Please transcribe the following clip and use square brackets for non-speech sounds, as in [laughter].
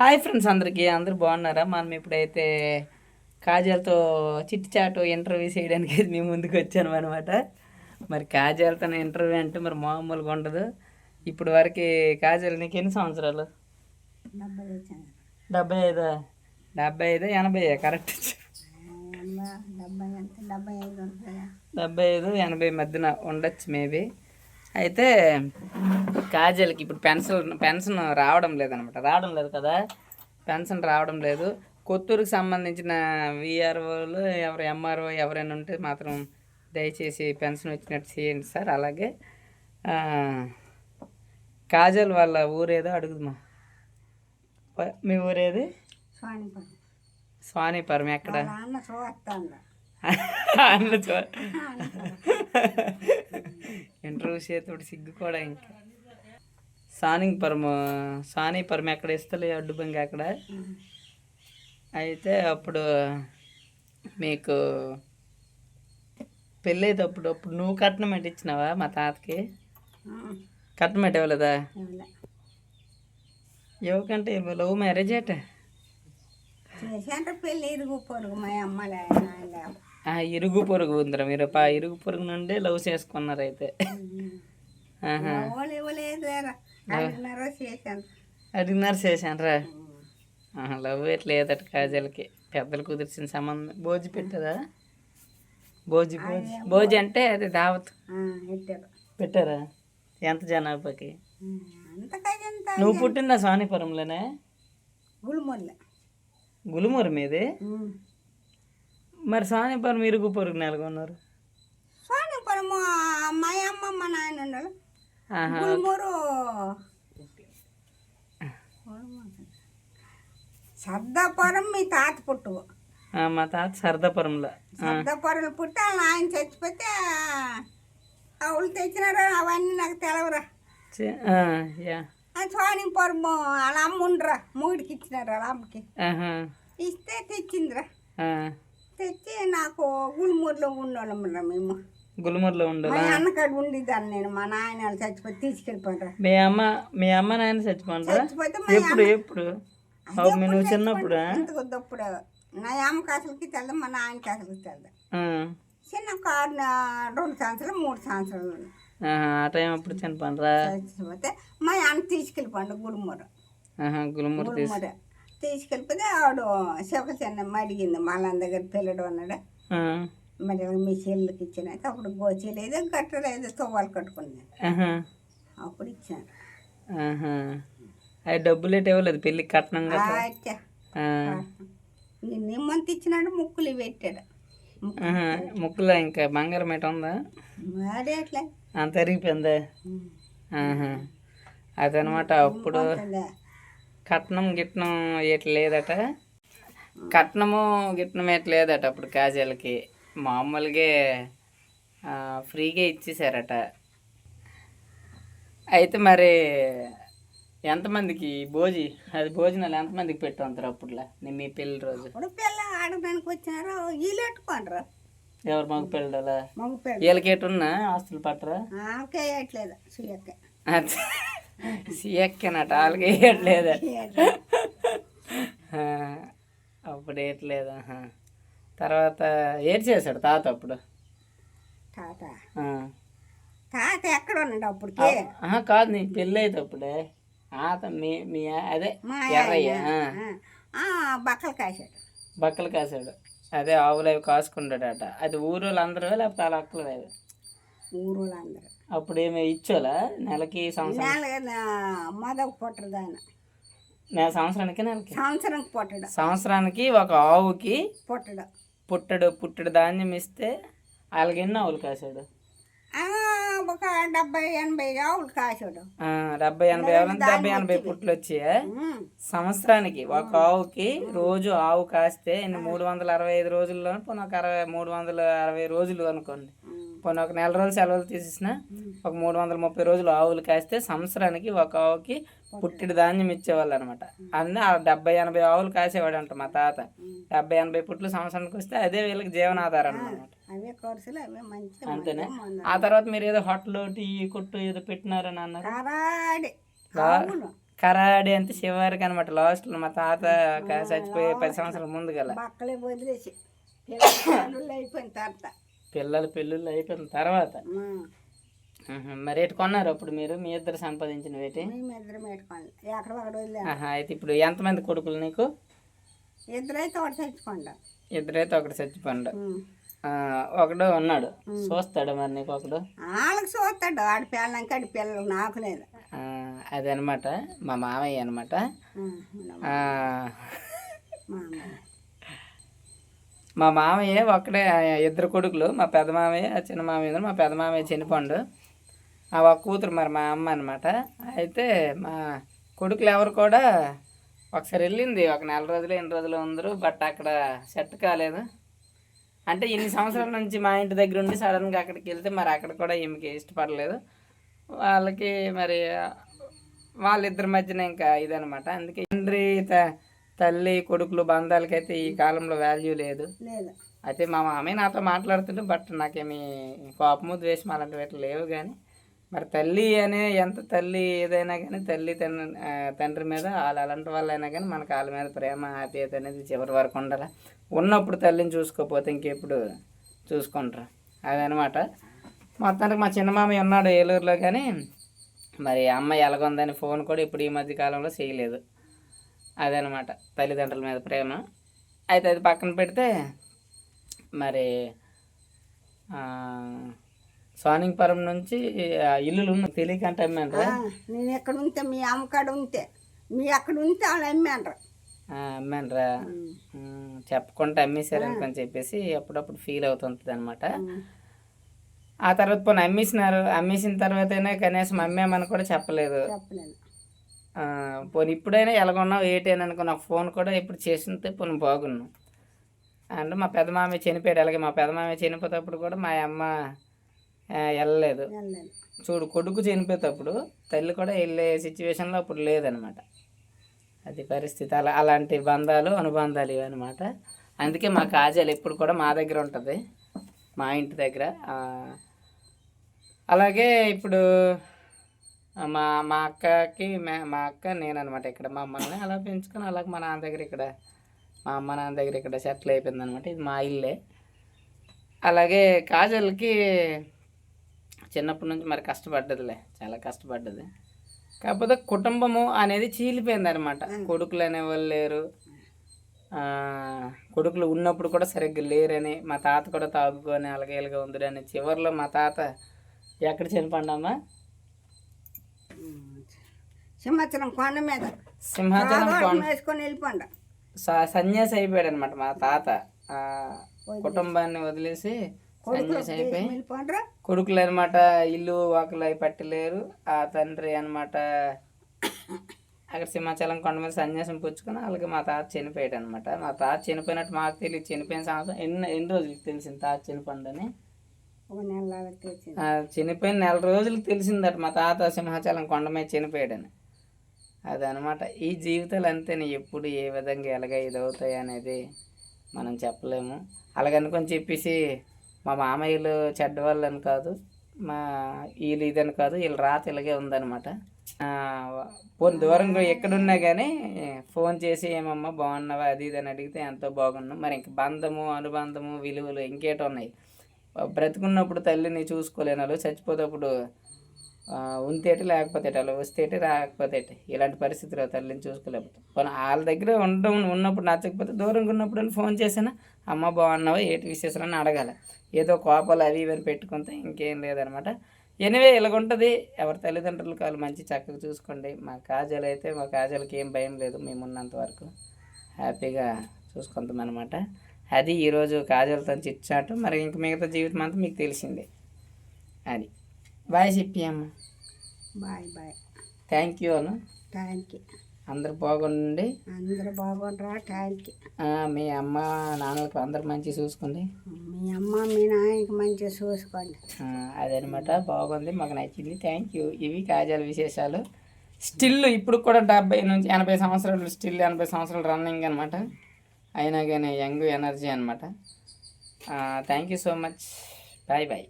Hi friends అందరికీ అందరూ బాగున్నారా? మనం ఇప్పుడైతే కాజల్తో చిట్టి చాటు ఇంటర్వ్యూ చేయడానికి మేము ముందుకు వచ్చాను అనమాట మరి కాజల్తో ఇంటర్వ్యూ అంటే మరి మామూలుగా ఉండదు. ఇప్పుడు వరకు కాజల్ నీకు ఎన్ని సంవత్సరాలు? డెబ్బై ఐదా డెబ్బై ఐదు? ఎనభై కరెక్ట్ డెబ్బై ఐదు ఎనభై మధ్యన ఉండొచ్చు మేబీ అయితే కాజల్కి ఇప్పుడు పెన్షన్ పెన్షన్ రావడం లేదనమాట. రావడం లేదు కదా? పెన్షన్ రావడం లేదు. కొత్తూరుకు సంబంధించిన విఆర్ఓలు ఎవరు ఎంఆర్ఓ ఎవరైనా ఉంటే మాత్రం దయచేసి పెన్షన్ వచ్చినట్టు చేయండి సార్. అలాగే కాజల్ వాళ్ళ ఊరేదో అడుగుదమ్మా మీ ఊరేది? స్వానిపురం ఎక్కడ? [laughs] అన్న చూ ఇంటర్వ్యూ చేతుడు సిగ్గు కూడా ఇంకా. సానింగ్పురం సానీపురం ఎక్కడ ఇస్తలే అడ్డుబంగి అక్కడ. అయితే అప్పుడు మీకు పెళ్ళేటప్పుడు అప్పుడు నువ్వు కట్నం ఎట్టి ఇచ్చినావా మా తాతకి? కట్నం ఎట్టి ఇవ్వలేదా? ఎవరికంటే లవ్ మ్యారేజ్ అట పెళ్ళి ఇరుగు పొరుగు మా అమ్మ ఇరుగు పొరుగు ఉందిరా మీరు. పా ఇరుగు పొరుగు నుండి లవ్ చేసుకున్నారు అయితే అడిగినారు చేశానరా. లవ్ ఎట్లేదట కాజల్కి. పెద్దలు కుదిర్చిన సంబంధం. భోజి పెట్టదా? భోజి భోజి. భోజి అంటే అది దావత్. పెట్టారా. ఎంత జనాభాకి? నువ్వు పుట్టిందా స్వానిపురంలోనే? గుల్మొల్ల గులుమూరు మీది? మరి స్వానిపురం ఇరుగు పొరుగు నెలకొన్నారు? స్వామిపురం మా అమ్మ మా నాయన ఉండాలి గుల్మూరు. సర్దాపురం మీ తాత పుట్టు. మా తాత సరదాపురంలో. ఆ, సర్దాపురం పుట్టి వాళ్ళ ఆయన చచ్చిపోతే ఆవులు తెచ్చినారు అవన్నీ నాకు తెలవరా. స్వామిపురం వాళ్ళ అమ్మ ఉండరా మూడికి ఇచ్చినారు వాళ్ళ అమ్మకి. ఇస్తే తెచ్చిందిరా. తెచ్చి నాకు గుల్మూరులో ఉన్నోళ్ళం మేము. గులుమూరులో మా ఉండాలా అన్నకాడ ఉండిద్దాన్ని నేను మా నాయన వాళ్ళు చచ్చిపోతే తీసుకెళ్ళిపోతారు. మీ అమ్మ మీ అమ్మ నాయన చచ్చిపోండ్రా చచ్చిపోతే మా ఎప్పుడు ఎప్పుడు? అవు నువ్వు చిన్నప్పుడు? ఇంతకు దప్పుడు నా అమ్మకి అసలుకి తెల్దాం మా నాయనకి అసలుకి తెల్దాం. చిన్న కారు నా- రెండు సంవత్సరాలు మూడు సంవత్సరాలు ఉంది. ఆ టైం అప్పుడు చనిపోండ్రా చచ్చిపోతే మా అన్న తీసుకెళ్ళిపోండు గుడుమూరు ఆహా, గులుమూరు తీసి తీసుకెళ్ళిపోతే ఆవిడ చిన్న అడిగింది మళ్ళా దగ్గర పిల్లడు అన్నాడు మరి మీ చెల్లికి ఇచ్చినాక అప్పుడు గోచి లేదు కట్టలేదు తువ్వాలు కట్టుకుంది అప్పుడు ఇచ్చాను. అవి డబ్బులు ఎటు ఇవ్వలేదు పెళ్ళి కట్నం అచ్చా నిమ్మంత ఇచ్చినాడు ముక్కులు పెట్టాడు. ముక్కులో ఇంకా బంగారం ఎట ఉందా? మరి అట్లా అంత అరిగిపోయిందా. అదనమాట అప్పుడు కట్నం గిట్నం ఎట్ లేదట? కట్నము గిట్నం ఎట్ లేదట అప్పుడు కాజాలకి. మామూలుగా ఫ్రీగా ఇచ్చేసారట. అయితే మరి ఎంతమందికి భోజి? అది భోజనాలు ఎంతమందికి పెట్టుంటారు అప్పుడులా? నీ మీ పెళ్ళి రోజు. ఇప్పుడు పిల్ల ఆడడానికి వచ్చినారు వీళ్ళు పెట్టుకోండ్రు. ఎవరు మగ పెళ్ళలా మగ పిల్ల. వీళ్ళకి ఎటున్నా ఆస్తులు పట్టరా? ఆకే సిఎక్కనట వాళ్ళకి వేయట్లేదు. అప్పుడు వేయట్లేదు. తర్వాత ఏడ్ చేశాడు తాత అప్పుడు? తాత. తాత ఎక్కడ ఉన్నాడు ఆహా, కాదు నీ పెళ్ళి అయితే అప్పుడే. ఆత మీ మీ అదే ఎర్రయ్య బక్కలు కాశాడు. బక్కలు కాసాడు అదే ఆవులు అవి కాసుకుంటాడట. అది ఊరు అందరూ లేకపోతే వాళ్ళ అక్కలు లేదు ఊరు వాళ్ళందరూ అప్పుడు ఏమి ఇచ్చోలా నెలకి సంవత్సరం పుట్టడు ఆయన. నెల సంవత్సరానికి నెలకి? సంవత్సరంకి పుట్టడు. సంవత్సరానికి ఒక ఆవుకి పుట్టడు. పుట్టడు పుట్టడు ధాన్యం ఇస్తే వాళ్ళకి ఎన్ని ఆవులు కాసాడు ఒక డెబ్బై ఎనభై ఆవులు కాశాడు. ఆ, డెబ్బై ఎనభై ఆవులు డెబ్బై ఎనభై పుట్లు వచ్చాయా. సంవత్సరానికి ఒక ఆవుకి రోజు ఆవు కాస్తే మూడు వందల అరవై ఐదు రోజుల్లో ఒక అరవై మూడు వందల అరవై రోజులు అనుకోండి. పోనీ ఒక నెల రోజులు సెలవులు తీసేసిన ఒక మూడు వందల ముప్పై రోజులు ఆవులు కాస్తే సంవత్సరానికి ఒక ఆవుకి పుట్టిడి ధాన్యం ఇచ్చేవాళ్ళు అనమాట అన్నీ ఆ డెబ్బై ఎనభై ఆవులు కాసేవాడు అంట మా తాత. డెబ్బై ఎనభై పుట్లు సంవత్సరానికి వస్తే అదే వీళ్ళకి జీవనాధారం అనమాట అంతేనే? ఆ తర్వాత మీరు ఏదో హోటల్ టీ కొట్టు ఏదో పెట్టినారని అన్నారు? కరాడి. అంటే చివరికి అనమాట లాస్ట్లో మా తాత చచ్చిపోయే పది సంవత్సరాల ముందు పిల్లలు [coughs] అయిపోయిన తర్వాత. పిల్లల పెళ్ళిళ్ళు అయిపోయిన తర్వాత మరి ఎటు కొన్నారు అప్పుడు మీరు? మీ ఇద్దరు సంపాదించిన వేటి అయితే ఇప్పుడు ఎంతమంది కొడుకులు నీకు? ఇద్దరైతే ఒకటి తెచ్చుకోండి ఇద్దరైతే ఒకటి చచ్చిపోండు ఒకడు ఉన్నాడు. చూస్తాడు మరి నీకు ఒకడు? వాళ్ళకి చూస్తాడు. ఆడి పిల్లలకి ఆడి పిల్లలు నాకు లేదు. అదనమాట. మా మామయ్య అనమాట. మా మామయ్య ఒక్కడే ఇద్దరు కొడుకులు మా పెద్ద మామయ్య చిన్న మామయ్య మా పెద్ద మామయ్య చనిపోండు. ఆ ఒక కూతురు మరి మా అమ్మ అనమాట అయితే మా కొడుకులు ఎవరు కూడా ఒకసారి వెళ్ళింది ఒక నెల రోజులు ఎన్ని రోజులు ఉందరు బట్ అక్కడ సెట్ కాలేదు. అంటే ఇన్ని సంవత్సరాల నుంచి మా ఇంటి దగ్గర ఉండి సడన్గా అక్కడికి వెళ్తే మరి అక్కడ కూడా ఈమెకి ఇష్టపడలేదు. వాళ్ళకి మరి వాళ్ళిద్దరి మధ్యన ఇంకా ఇదనమాట అందుకే తండ్రి త- తల్లి కొడుకులు బంధాలకైతే ఈ కాలంలో వాల్యూ లేదు. లేదు. అయితే మా మామయ్య నాతో మాట్లాడుతుంటే బట్ నాకేమి కోపము ద్వేషం అలాంటివి అట్లా లేవు కానీ మరి తల్లి అనే ఎంత తల్లి ఏదైనా కానీ తల్లి తండ్రి ఆ, తండ్రి మీద వాళ్ళు అలాంటి వాళ్ళైనా కానీ మనకు వాళ్ళ మీద ప్రేమ ఆప్యాయత అనేది చివరి వరకు ఉండాలి. ఉన్నప్పుడు తల్లిని చూసుకోకపోతే ఇంకెప్పుడు చూసుకుంటారు. అదనమాట. మొత్తానికి మా చిన్న మామయ్య ఉన్నాడు ఏలూరులో కానీ మరి అమ్మాయి ఎలాగొందని ఫోన్ కూడా ఇప్పుడు ఈ మధ్య కాలంలో చేయలేదు. అదనమాట తల్లిదండ్రుల మీద ప్రేమ. అయితే అది పక్కన పెడితే మరి ఆ, సోనింగ్పురం నుంచి ఇల్లులు అమ్మాను ఆ, నేను ఎక్కడ ఉంటే మీ అమ్మకాడ ఉంటే మీ అక్కడ ఉంటే వాళ్ళు అమ్మాను అమ్మాను రా చెప్పకుండా అమ్మేశారు అనుకొని చెప్పేసి అప్పుడప్పుడు ఫీల్ అవుతుంటుంది అనమాట ఆ తర్వాత పోనీ అమ్మేసినారు అమ్మేసిన తర్వాతైనా కనీసం అమ్మామని కూడా చెప్పలేదు. చెప్పలేదు. పోనీ ఇప్పుడైనా ఎలాగొన్నావు ఏంటి అని అనుకున్న ఫోన్ కూడా ఇప్పుడు చేసింటే పోనీ బాగున్నావు అంటే మా పెద్ద మామయ్య చనిపోయాడు. అలాగే మా పెద్ద మామయ్య చనిపోయేటప్పుడు కూడా మా అమ్మ వెళ్ళలేదు. చూడు కొడుకు చనిపోయేటప్పుడు తల్లి కూడా వెళ్ళే సిచ్యువేషన్లో అప్పుడు లేదనమాట. అది పరిస్థితి. అలా అలాంటి బంధాలు అనుబంధాలు ఇవి అనమాట. అందుకే మా కాజాలు ఎప్పుడు కూడా మా దగ్గర ఉంటుంది. మా ఇంటి దగ్గర. అలాగే ఇప్పుడు మా మా అక్కకి మే- మా అక్క నేను అనమాట ఇక్కడ మా అమ్మల్ని అలా పెంచుకొని అలాగే మా నాన్న దగ్గర ఇక్కడ మా అమ్మ నాన్న దగ్గర ఇక్కడ సెటిల్ అయిపోయింది అనమాట ఇది మా ఇల్లే. అలాగే కాజల్కి చిన్నప్పటి నుంచి మరి కష్టపడ్డదిలే చాలా కష్టపడ్డది. కాకపోతే కుటుంబము అనేది చీలిపోయింది అనమాట కొడుకులు అనేవాళ్ళు లేరు. కొడుకులు ఉన్నప్పుడు కూడా సరిగ్గా లేరని మా తాత కూడా తాగుకొని అలగేలుగా ఉందిరని చివరిలో మా తాత ఎక్కడ చనిపోండమ్మా సంవత్సరం కొండ మీద. సింహాచలం కొండ. వేసుకొని వెళ్ళిపోండి. సన్యాసి అయిపోయాడు అనమాట మా తాత. ఆ, కుటుంబాన్ని వదిలేసి సన్యాసి అయిపోయి కొడుకులు అనమాట ఇల్లు వాకులు అవి పట్టలేరు. ఆ తండ్రి అనమాట అక్కడ సింహాచలం కొండ మీద సన్యాసం పుచ్చుకొని అలాగే మా తాత చనిపోయాడు అనమాట మా తాత చనిపోయినట్టు మాకు తెలియదు. చనిపోయిన సంవత్సరం ఎన్ని ఎన్ని రోజులకి తెలిసింది తాత ఆ చనిపోయిన నెల రోజులకు తెలిసిందట మా తాత సింహాచలం కొండ మీద చనిపోయాడని. అదనమాట. ఈ జీవితాలు అంతేనే ఎప్పుడు ఏ విధంగా ఎలాగ ఇదవుతాయి అనేది మనం చెప్పలేము. అలాగనుకొని చెప్పేసి మా మామయ్యలు చెడ్డవాళ్ళని కాదు మా వీళ్ళు ఇదని కాదు వీళ్ళ రాత ఇలాగే ఉందనమాట. పోనీ దూరంగా ఎక్కడున్నా కానీ ఫోన్ చేసి ఏమమ్మా బాగున్నావా? అది ఇది అని అడిగితే ఎంతో బాగున్నాం. మరి ఇంక బంధము అనుబంధము విలువలు ఇంకేటి ఉన్నాయి. బ్రతుకున్నప్పుడు తల్లిని చూసుకోలేనాలు చచ్చిపోతే చచ్చిపోతేప్పుడు ఉంతేటి లేకపోతే అలా వస్తేటి రాకపోతే ఇలాంటి పరిస్థితిలో తల్లిని చూసుకోలేకపోతే. పోనీ వాళ్ళ దగ్గర ఉండడం ఉన్నప్పుడు నచ్చకపోతే దూరంగా ఉన్నప్పుడు అని ఫోన్ చేసినా అమ్మ బాగున్నావా? ఏటి విశేషాలని అని అడగాలి. ఏదో కోపాలు అవి ఇవన్నీ పెట్టుకుంటే ఇంకేం లేదనమాట. ఎనివే ఇలాగుంటుంది ఎవరి తల్లిదండ్రులు వాళ్ళు మంచి చక్కగా చూసుకోండి. మా కాజల్ అయితే మా కాజల్కి ఏం భయం లేదు. మేమున్నంత వరకు హ్యాపీగా చూసుకుంటాం అనమాట అది ఈరోజు కాజల్తో చిచ్చాటు మరి ఇంక మిగతా జీవితం అంతా మీకు తెలిసిందే. అది. బాయ్ చెప్పి అమ్మ bye bye. Thank you Anu. Thank you అందరు బాగుండండి. అందరూ బాగుండ్రా థ్యాంక్ యూ మీ అమ్మ నాన్నలకు అందరు మంచి చూసుకోండి. మీ అమ్మ మీ నాయనకి మంచిగా చూసుకోండి. అదనమాట. బాగుంది మాకు నచ్చింది. థ్యాంక్ యూ ఇవి కాజాల విశేషాలు. స్టిల్ ఇప్పుడు కూడా డెబ్బై నుంచి ఎనభై సంవత్సరాలు స్టిల్ ఎనభై సంవత్సరాలు రన్నింగ్ అనమాట అయినా కానీ యంగ్ ఎనర్జీ అనమాట thank you so much bye bye